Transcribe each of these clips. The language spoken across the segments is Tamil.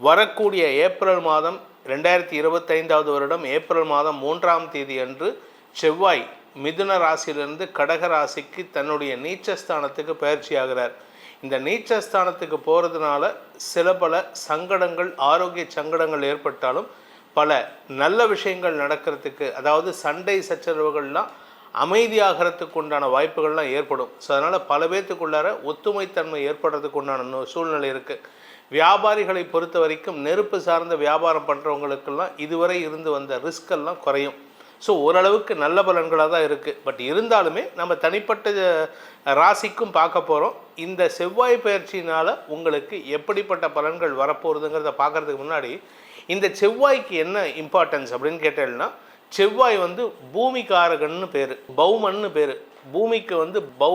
வரக்கூடிய ஏப்ரல் மாதம் ரெண்டாயிரத்தி இருபத்தைந்தாவது வருடம் ஏப்ரல் மாதம் மூன்றாம் தேதி அன்று செவ்வாய் மிதுன ராசியிலிருந்து கடக ராசிக்கு தன்னுடைய நீச்சஸ்தானத்துக்கு பயிற்சியாகிறார். இந்த நீச்சஸ்தானத்துக்கு போகிறதுனால சில பல சங்கடங்கள் ஆரோக்கிய சங்கடங்கள் ஏற்பட்டாலும் பல நல்ல விஷயங்கள் நடக்கிறதுக்கு அதாவது சண்டை சச்சரவுகள்லாம் அமைதியாகிறதுக்கு உண்டான வாய்ப்புகள்லாம் ஏற்படும். ஸோ அதனால் பல பேர்த்துக்குள்ளார ஒத்துமைத்தன்மை ஏற்படுறதுக்கு உண்டான சூழ்நிலை இருக்குது வியாபாரிகளை பொறுத்த வரைக்கும் நெருப்பு சார்ந்த வியாபாரம் பண்ணுறவங்களுக்கெல்லாம் இதுவரை இருந்து வந்த ரிஸ்கெல்லாம் குறையும். ஸோ ஓரளவுக்கு நல்ல பலன்களாக தான் இருக்குது பட் இருந்தாலுமே நம்ம தனிப்பட்ட ராசிக்கும் பார்க்க போகிறோம் இந்த செவ்வாய் பயிற்சியினால் உங்களுக்கு எப்படிப்பட்ட பலன்கள் வரப்போகுதுங்கிறத பார்க்குறதுக்கு முன்னாடி இந்த செவ்வாய்க்கு என்ன இம்பார்ட்டன்ஸ் அப்படின்னு கேட்டேன்னா செவ்வாய் வந்து பூமிகாரகன்னு பேர் பௌமன்னு பேர். பூமிக்கு வந்து பௌ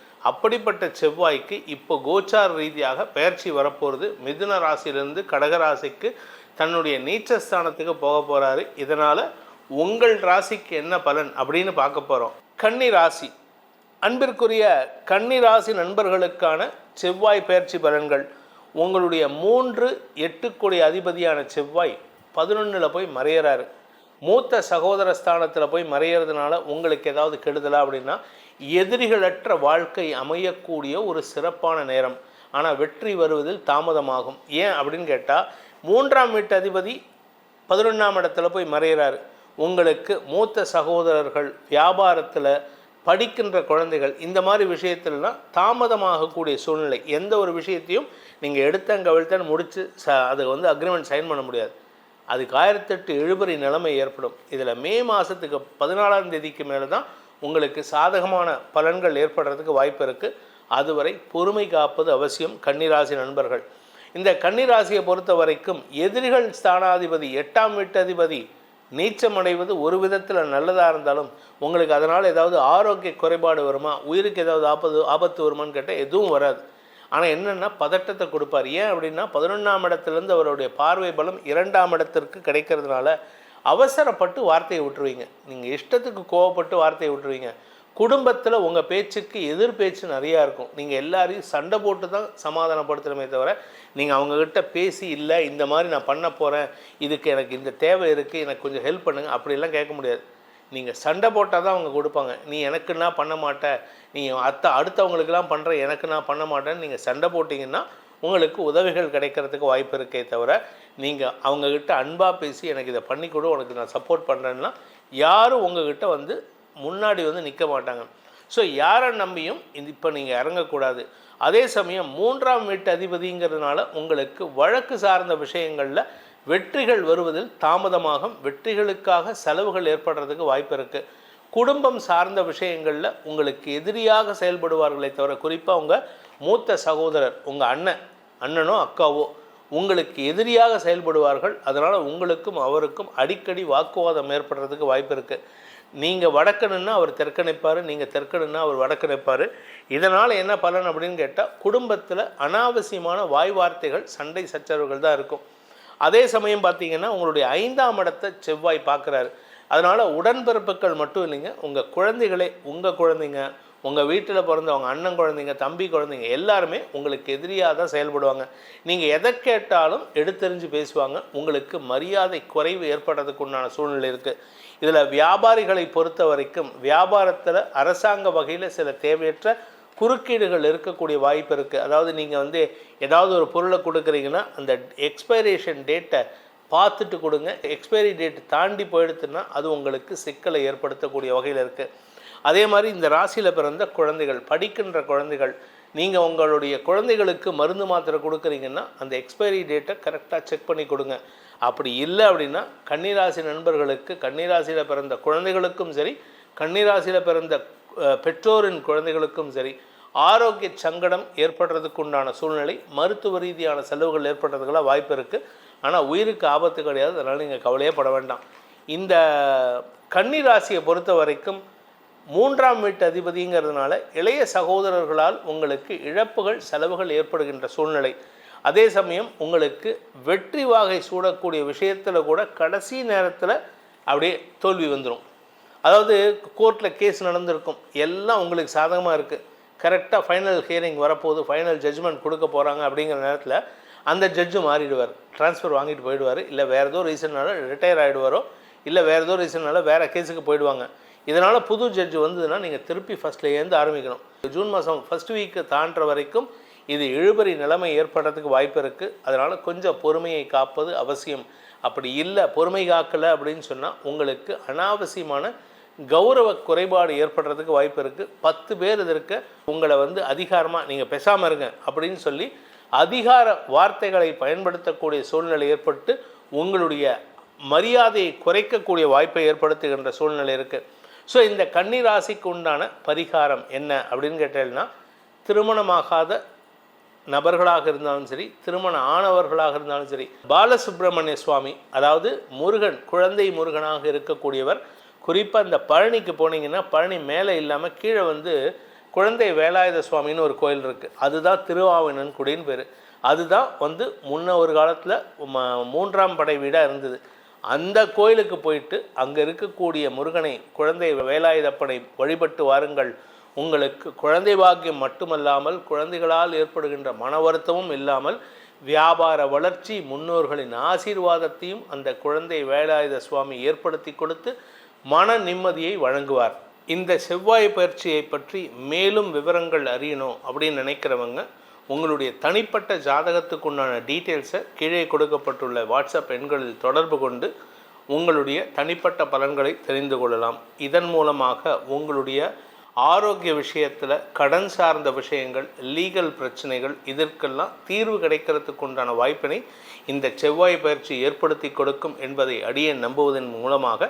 அப்படிப்பட்ட செவ்வாய்க்கு இப்போ கோச்சார ரீதியாக பெயர்ச்சி வரப்போகிறது மிதுன ராசியிலிருந்து கடக ராசிக்கு தன்னுடைய நீச்சஸ்தானத்துக்கு போக போகிறாரு இதனால் உங்கள் ராசிக்கு என்ன பலன் அப்படின்னு பார்க்க போகிறோம் கன்னி ராசி. அன்பிற்குரிய கன்னி ராசி நண்பர்களுக்கான செவ்வாய் பயிற்சி பலன்கள். உங்களுடைய மூன்று எட்டுக்குடி அதிபதியான செவ்வாய் பதினொன்றில் போய் மறையிறாரு. மூத்த சகோதர ஸ்தானத்தில் போய் மறையிறதுனால உங்களுக்கு ஏதாவது கெடுதலா அப்படின்னா எதிரிகளற்ற வாழ்க்கை அமையக்கூடிய ஒரு சிறப்பான நேரம். ஆனால் வெற்றி வருவதில் தாமதமாகும். ஏன் அப்படின்னு கேட்டால் மூன்றாம் வீட்டு அதிபதி பதினொன்றாம் இடத்துல போய் மறைகிறார் உங்களுக்கு மூத்த சகோதரர்கள் வியாபாரத்தில் படிக்கின்ற குழந்தைகள் இந்த மாதிரி விஷயத்திலலாம் தாமதமாகக்கூடிய சூழ்நிலை. எந்த ஒரு விஷயத்தையும் நீங்கள் எடுத்தங்க கவிழ்த்தன் முடித்து ச அதை வந்து அக்ரிமெண்ட் சைன் பண்ண முடியாது. அதுக்கு ஆயிரத்தெட்டு இழுபறி நிலைமை ஏற்படும். இதில் மே மாதத்துக்கு பதினாலாம் தேதிக்கு மேலே தான் உங்களுக்கு சாதகமான பலன்கள் ஏற்படுறதுக்கு வாய்ப்பு இருக்குது அதுவரை பொறுமை காப்பது அவசியம். கன்னிராசி நண்பர்கள் இந்த கன்னிராசியை பொறுத்த வரைக்கும் எதிரிகள் ஸ்தானாதிபதி எட்டாம் வீட்டதிபதி நீச்சமடைவது ஒரு விதத்தில் நல்லதாக இருந்தாலும் உங்களுக்கு அதனால் ஏதாவது ஆரோக்கிய குறைபாடு வருமா? உயிருக்கு ஏதாவது ஆபத்து ஆபத்து வருமான்னு கேட்டால் எதுவும் வராது. ஆனால் என்னென்னா பதட்டத்தை கொடுப்பார். ஏன் அப்படின்னா பதினொன்றாம் இடத்துலேருந்து அவருடைய பார்வை பலம் இரண்டாம் இடத்திற்கு கிடைக்கிறதுனால அவசரப்பட்டு வார்த்தையை விட்டுருவீங்க. நீங்கள் இஷ்டத்துக்கு கோவப்பட்டு வார்த்தையை விட்டுருவீங்க. குடும்பத்தில் உங்கள் பேச்சுக்கு எதிர் பேச்சு நிறையா இருக்கும். நீங்கள் எல்லாரையும் சண்டை போட்டு தான் சமாதானப்படுத்தணுமே தவிர நீங்கள் அவங்கக்கிட்ட பேசி இல்லை இந்த மாதிரி நான் பண்ண போகிறேன் இதுக்கு எனக்கு இந்த தேவை இருக்குது எனக்கு கொஞ்சம் ஹெல்ப் பண்ணுங்கள் அப்படிலாம் கேட்க முடியாது. நீங்கள் சண்டை போட்டால் தான் அவங்க கொடுப்பாங்க. நீ எனக்குன்னா பண்ண மாட்ட. நீ அத்தை அடுத்தவங்களுக்கெல்லாம் பண்ணுற எனக்கு நான் பண்ண மாட்டேன்னு நீங்கள் சண்டை போட்டிங்கன்னா உங்களுக்கு உதவிகள் கிடைக்கிறதுக்கு வாய்ப்பு இருக்கே தவிர நீங்கள் அவங்கக்கிட்ட அன்பாக பேசி எனக்கு இதை பண்ணி கொடு உனக்கு நான் சப்போர்ட் பண்ணுறேன்னா யாரும் உங்ககிட்ட வந்து முன்னாடி வந்து நிற்க மாட்டாங்க. ஸோ யாரை நம்பியும் இது இப்போ நீங்கள் இறங்கக்கூடாது. அதே சமயம் மூன்றாம் வீட்டு அதிபதிங்கிறதுனால உங்களுக்கு வழக்கு சார்ந்த விஷயங்களில் வெற்றிகள் வருவதில் தாமதமாகும். வெற்றிகளுக்காக செலவுகள் ஏற்படுறதுக்கு வாய்ப்பு இருக்குது குடும்பம் சார்ந்த விஷயங்களில் உங்களுக்கு எதிரியாக செயல்படுவார்களே தவிர குறிப்பாக உங்கள் மூத்த சகோதரர் உங்கள் அண்ணன் அண்ணனோ அக்காவோ உங்களுக்கு எதிரியாக செயல்படுவார்கள். அதனால் உங்களுக்கும் அவருக்கும் அடிக்கடி வாக்குவாதம் ஏற்படுறதுக்கு வாய்ப்பு இருக்குது நீங்கள் வடக்கணுன்னா அவர் தெற்க நிற்பார் நீங்கள் தெற்கணுன்னா அவர் வடக்கு நிற்பார் இதனால் என்ன பலன் அப்படின்னு கேட்டால் குடும்பத்தில் அனாவசியமான வாய் வார்த்தைகள் சண்டை சச்சரவுகள் தான் இருக்கும். அதே சமயம் பார்த்தீங்கன்னா உங்களுடைய ஐந்தாம் இடத்தை செவ்வாய் பார்க்குறாரு அதனால் உடன்பிறப்புகள் மட்டும் இல்லைங்க. உங்கள் குழந்தைகளே உங்கள் குழந்தைங்க உங்கள் வீட்டில் பிறந்தவங்க அண்ணன் குழந்தைங்க தம்பி குழந்தைங்க எல்லாருமே உங்களுக்கு எதிரியாக தான் செயல்படுவாங்க. நீங்கள் எதை கேட்டாலும் எடுத்தெறிஞ்சு பேசுவாங்க. உங்களுக்கு மரியாதை குறைவு ஏற்படுறதுக்கு உண்டான சூழ்நிலை இருக்குது இதில் வியாபாரிகளை பொறுத்த வரைக்கும் வியாபாரத்தில் அரசாங்க வகையில் சில தேவையற்ற குறுக்கீடுகள் இருக்கக்கூடிய வாய்ப்பு இருக்குது அதாவது நீங்கள் வந்து ஏதாவது ஒரு பொருளை கொடுக்குறீங்கன்னா அந்த எக்ஸ்பைரேஷன் டேட்டை பார்த்துட்டு கொடுங்க. எக்ஸ்பைரி டேட் தாண்டி போயிடுத்துன்னா அது உங்களுக்கு சிக்கலை ஏற்படுத்தக்கூடிய வகையில் இருக்குது அதே மாதிரி இந்த ராசியில் பிறந்த குழந்தைகள் படிக்கின்ற குழந்தைகள் நீங்கள் உங்களுடைய குழந்தைகளுக்கு மருந்து மாத்திரை கொடுக்குறீங்கன்னா அந்த எக்ஸ்பைரி டேட்டை கரெக்டாக செக் பண்ணி கொடுங்க. அப்படி இல்லை அப்படின்னா கன்னிராசி நண்பர்களுக்கு கன்னிராசியில் பிறந்த குழந்தைகளுக்கும் சரி கன்னிராசியில் பிறந்த பெற்றோரின் குழந்தைகளுக்கும் சரி ஆரோக்கிய சங்கடம் ஏற்படுறதுக்கு உண்டான சூழ்நிலை மருத்துவ ரீதியான செலவுகள் ஏற்படுறதுக்கெல்லாம் வாய்ப்பு இருக்குது ஆனால் உயிருக்கு ஆபத்து கிடையாது. அதனால் நீங்கள் கவலையே பட வேண்டாம். இந்த கன்னி ராசியை பொறுத்த வரைக்கும் மூன்றாம் வீட்டு அதிபதிங்கிறதுனால இளைய சகோதரர்களால் உங்களுக்கு இழப்புகள் செலவுகள் ஏற்படுகின்ற சூழ்நிலை. அதே சமயம் உங்களுக்கு வெற்றி வாகை சூடக்கூடிய விஷயத்தில் கூட கடைசி நேரத்தில் அப்படியே தோல்வி வந்துடும் அதாவது கோர்ட்டில் கேஸ் நடந்திருக்கும். எல்லாம் உங்களுக்கு சாதகமாக இருக்குது கரெக்டாக ஃபைனல் ஹியரிங் வரப்போகுது. ஃபைனல் ஜட்ஜ்மெண்ட் கொடுக்க போகிறாங்க அப்படிங்கிற நேரத்தில் அந்த ஜட்ஜு மாறிடுவார். ட்ரான்ஸ்ஃபர் வாங்கிட்டு போயிடுவார். இல்லை வேறு ஏதோ ரீசன்னால ரிட்டையர் ஆகிடுவாரோ இல்லை வேறு ஏதோ ரீசன்னால வேறு கேஸுக்கு போயிடுவாங்க. இதனால் புது ஜட்ஜு வந்ததுன்னா நீங்கள் திருப்பி ஃபஸ்ட்லேருந்து ஆரம்பிக்கணும். ஜூன் மாதம் ஃபஸ்ட் வீக்கு தாண்டுற வரைக்கும் இது இழுபறி நிலைமை ஏற்படுறதுக்கு வாய்ப்பு இருக்குது அதனால் கொஞ்சம் பொறுமையை காப்பது அவசியம். அப்படி இல்லை பொறுமை காக்கலை அப்படின்னு சொன்னால் உங்களுக்கு அனாவசியமான கௌரவ குறைபாடு ஏற்படுறதுக்கு வாய்ப்பு இருக்குது பத்து பேர் இதற்கு உங்களை வந்து அதிகாரமாக நீங்கள் பேசாமல் இருங்க அப்படின்னு சொல்லி அதிகார வார்த்தைகளை பயன்படுத்தக்கூடிய சூழ்நிலை ஏற்பட்டு உங்களுடைய மரியாதையை குறைக்கக்கூடிய வாய்ப்பை ஏற்படுத்துகின்ற சூழ்நிலை இருக்குது ஸோ இந்த கன்னி ராசிக்கு உண்டான பரிகாரம் என்ன அப்படின்னு கேட்டேன்னா திருமணமாகாத நபர்களாக இருந்தாலும் சரி திருமண ஆனவர்களாக இருந்தாலும் சரி பாலசுப்பிரமணிய சுவாமி அதாவது முருகன் குழந்தை முருகனாக இருக்கக்கூடியவர் குறிப்பாக இந்த பழனிக்கு போனீங்கன்னா பழனி மேலே இல்லாமல் கீழே வந்து குழந்தை வேலாயுத சுவாமின்னு ஒரு கோயில் இருக்குது அதுதான் திருவாவினன் குடின்னு பேர். அதுதான் வந்து முன்ன ஒரு காலத்தில் மூன்றாம் படை வீடாக இருந்தது. அந்த கோயிலுக்கு போயிட்டு அங்கே இருக்கக்கூடிய முருகனை குழந்தை வேலாயுதப்பனை வழிபட்டு வாருங்கள். உங்களுக்கு குழந்தை பாக்கியம் மட்டுமல்லாமல் குழந்தைகளால் ஏற்படுகின்ற மன வருத்தமும் இல்லாமல் வியாபார வளர்ச்சி முன்னோர்களின் ஆசீர்வாதத்தையும் அந்த குழந்தை வேலாயுத சுவாமி ஏற்படுத்தி கொடுத்து மன நிம்மதியை வழங்குவார். இந்த செவ்வாய் பயிற்சியை பற்றி மேலும் விவரங்கள் அறியணும் அப்படின்னு நினைக்கிறவங்க உங்களுடைய தனிப்பட்ட ஜாதகத்துக்குண்டான டீட்டெயில்ஸை கீழே கொடுக்கப்பட்டுள்ள வாட்ஸ்அப் எண்களில் தொடர்பு கொண்டு உங்களுடைய தனிப்பட்ட பலன்களை தெரிந்து கொள்ளலாம். இதன் மூலமாக உங்களுடைய ஆரோக்கிய விஷயத்தில் கடன் சார்ந்த விஷயங்கள் லீகல் பிரச்சனைகள் இதற்கெல்லாம் தீர்வு கிடைக்கிறதுக்கு உண்டான வாய்ப்பினை இந்த செவ்வாய் பயிற்சி ஏற்படுத்தி கொடுக்கும் என்பதை அடியே நம்புவதன் மூலமாக